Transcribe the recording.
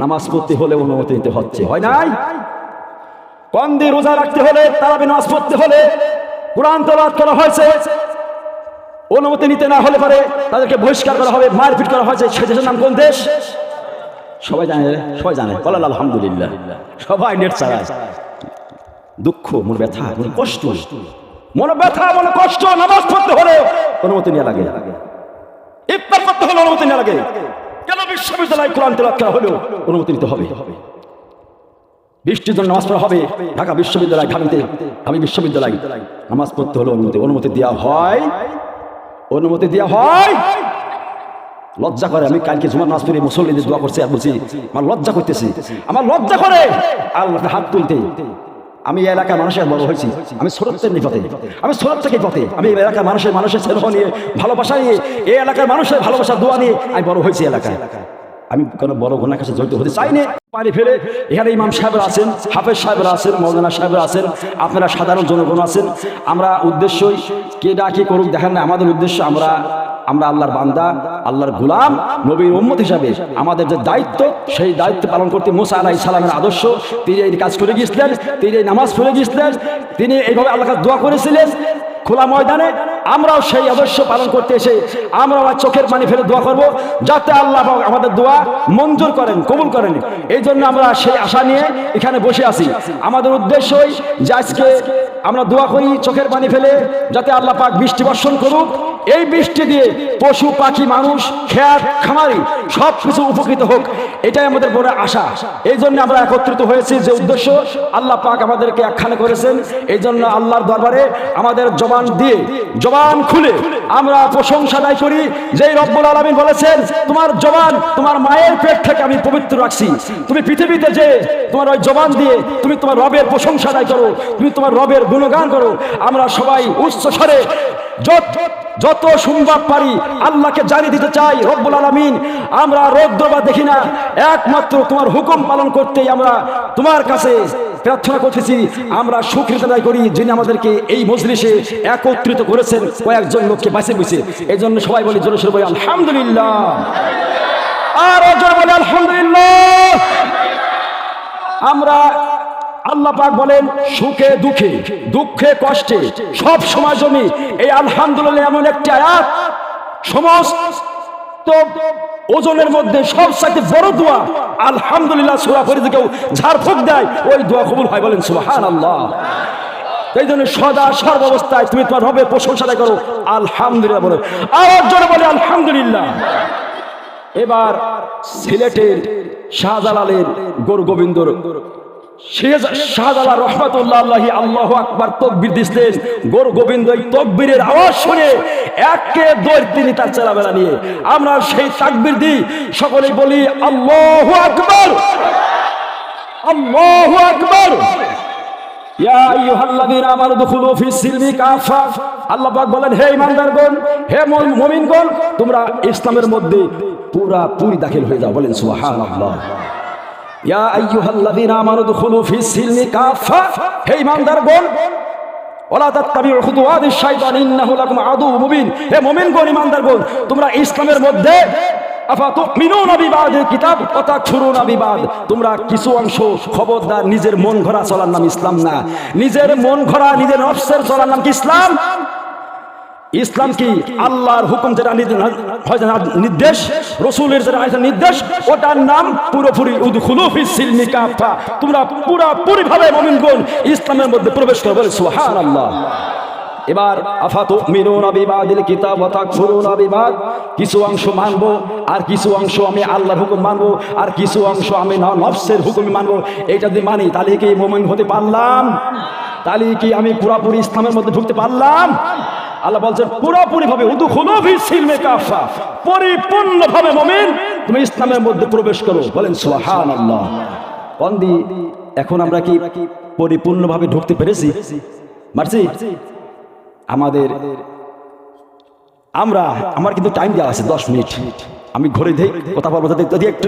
নামাজ পড়তে হলে অনুমতি নিতে হচ্ছে, হয় নাই? কন্দি রোজা রাখতে হলে, তারাবি নামাজ পড়তে হলে, কোরআন তলাত করা হয়েছে, অনুমতি নিতে না হলে পরে তাদেরকে বহিষ্কার করা হবে, মারপিট করা হয়েছে সে দেশের নাম কোন দেশ? সবাই জানে সবাই জানে বলেন আলহামদুলিল্লাহ, সবাই নেট চালায়। দুঃখ, মন ব্যথা, মন কষ্ট, মনে ব্যথা, মনে কষ্ট, নামাজ পড়তে হলে অনুমতি নেওয়া লাগে। ইফতার করতে হলে অনুমতি নেওয়া লাগে। বিশ্ববিদ্যালয় কোরআন তেলাওয়াত করা হলেও অনুমতি নিতে হবে। বৃষ্টির জন্য নামাজ পড়া হবে, ঢাকা বিশ্ববিদ্যালয় ঢাকাতে আমি বিশ্ববিদ্যালয়, নামাজ পড়তে হলে অনুমতি অনুমতি দেওয়া হয়। অনুমতি দেওয়া হয়। লজ্জা করে, আমি কালকে জুমার নামাজ পড়ে মুসল্লিদের দোয়া করছি আর বলছি, আমার লজ্জা করতেছি। আমার লজ্জা করে। আল্লাহ হাত তুলতে। আমি এই এলাকার মানুষের বড় হয়েছি। আমি সুরতের নিপথে আমি সুরত থেকে পথে আমি এলাকার মানুষের মানুষের স্নেহ নিয়ে, ভালোবাসা নিয়ে, এই এলাকার মানুষের ভালোবাসা দোয়া নিয়ে আমি বড় হয়েছি এলাকায়। আমি কোনো বড় ঘটনার কাছে জড়িত হতে চাই না? পানি ফেলে এখানে ইমাম সাহেবরা আছেন, হাফেজ সাহেবরা আছেন, মৌলানা সাহেবরা আছেন, আপনারা সাধারণ জনগণ আছেন। আমরা উদ্দেশ্যই কে ডাকি করুক দেখেন না আমাদের উদ্দেশ্য আমরা আমরা আল্লাহর বান্দা, আল্লাহর গুলাম, নবীর উম্মত হিসাবে আমাদের যে দায়িত্ব, সেই দায়িত্ব পালন করতে মুসা আলাহ ইসলামের আদর্শ। তিনি এই কাজ করে গিয়েছিলেন, তিনি এই নামাজ পড়ে গিয়েছিলেন, তিনি এইভাবে আল্লাহকে দোয়া করেছিলেন, খোলা ময়দানে আমরাও সেই আদর্শ পালন করতে এসে আমরাও আমার চোখের পানি ফেলে দোয়া করব, যাতে আল্লাহ আমাদের দোয়া মঞ্জুর করেন, কবুল করেন। এই জন্য আমরা সেই আশা নিয়ে এখানে বসে আছি। আমাদের উদ্দেশ্যই যে আজকে আমরা দোয়া করি চোখের পানি ফেলে, যাতে আল্লাহ পাক বৃষ্টি বর্ষণ করুক। এই বৃষ্টি দিয়ে পশু, পাখি, মানুষ খেয়ার খামারি সব কিছু উপকৃত হোক, এটাই আমাদের বড় আশা। এই জন্য আমরা একত্রিত হয়েছি যে উদ্দেশ্য, আল্লাহ পাক আমাদেরকে একখানে করেছেন। এই জন্য আল্লাহর দরবারে আমাদের জবান দিয়ে, জবান খুলে আমরা প্রশংসা দায় করি। যে রব্বুল আলমিন বলেছেন, তোমার জবান তোমার মায়ের পেট থেকে আমি পবিত্র রাখছি। তুমি পৃথিবীতে যে তোমার ওই জবান দিয়ে তুমি তোমার রবের প্রশংসা দায় করো, তুমি তোমার রবের গুণগান করো, আমরা সবাই উচ্চ স্বরে যত যত সম্ভব পারি আল্লাহকে জানিয়ে দিতে চাই, রব্বুল আলমিন। আমরা রৌদ্র বা দেখি না। একমাত্র তোমার হুকুম পালন করতেই আমরা তোমার কাছে প্রার্থনা করতেছি। আমরা সুকৃত আদায় করি যিনি আমাদেরকে এই মজলিসে একত্রিত করেছেন। কয়েকজন লোককে বাঁচে বুঝে এই জন্য সবাই বলি, জোরে সরে আলহামদুলিল্লাহ। আর বলি, আলহামদুলিল্লাহ। আমরা আল্লাহ পাক বলেন, সুখে, দুঃখে দুঃখে, কষ্টে, সব সময় জন্য এই আলহামদুলিল্লাহ এমন একটি আয়াত। সমস্ত ওজনের মধ্যে সব সাথে বড় দোয়া। আলহামদুলিল্লাহ, সুরা ফরিদ কেউ ঝাড়ফুঁক দেয়, ওই দোয়া কবুল হয় বলেন সুবহান আল্লাহ এই জন্য সদা সর্বাবস্থায় তুমি তোমার হবে প্রশংসা করো। আলহামদুলিল্লাহ বলো। আর জোরে বলে, আলহামদুলিল্লাহ। এবার সিলেটের শাহজালালের গরু গোবিন্দর রহমতুল্লাহ আল্লাহি গোবিন্দ শুনে নিয়ে। আমরা সেই সকলেই বলি, আল্লাহ আকবার! আল্লাহ আকবার! আল্লাহ বলেন, হে হে তোমরা ইসলামের মধ্যে পুরা পুরি দাখিল হয়ে যাও। বলেন, সুবহানাল্লাহ। ইয়া আইয়ুহাল্লাযীনা আমানু দুখুলু ফিস সিলমি কাফা হে ঈমানদারগণ ওলা তাত্তাবিউ খুতুওয়াতিশ শাইতান, ইন্নাহু লাকুম আদুউম মুবিন। হে মুমিনগণ ঈমানদারগণ তোমরা ইসলামের মধ্যে তোমরা কিছু অংশ খবরদার, নিজের মন ঘোরা চলার নাম ইসলাম না। নিজের মন ঘোরা নিজের নফসের চলার নাম কি ইসলাম? ইসলাম কি আল্লাহর হুকুম যেটা নির্দে- নির্দেশ? রসুলের যেটা নির্দেশ, ওটার নাম পুরোপুরি উদখুলু ফিস সিলমি কাফা। তোমরা পুরোপুরি ভাবে মুমিনগণ ইসলামের মধ্যে প্রবেশ করো বলে সুবহানাল্লাহ। এবার আফাতু মিনুনা বিবাদিল কিতাব বিবাদ। কিছু অংশ মানবো, আর কিছু অংশ আমি আল্লাহর হুকুম মানবো, আর কিছু অংশ আমি নফসের হুকুম মানবো। এইটা যদি মানি, তাহলে কি মুমিন হতে পারলাম? তাহলে কি আমি পুরোপুরি ইসলামের মধ্যে ঢুকতে পারলাম? আল্লাহ বলছেন পুরোপুরি ভাবে উদু খুলুফি সিলমে কাফা পরিপূর্ণ ভাবে মুমিন। তুমি ইসলামের মধ্যে প্রবেশ করো, বলেন সুবহানাল্লাহ। বন্দি, এখন আমরা কি পরিপূর্ণভাবে ঢুকতে পেরেছি? মারছি আমাদের, আমরা, আমার কিন্তু টাইম দেওয়া আছে, দশ মিনিট। আমি ঘরে দেই, কথা বলব যদি একটু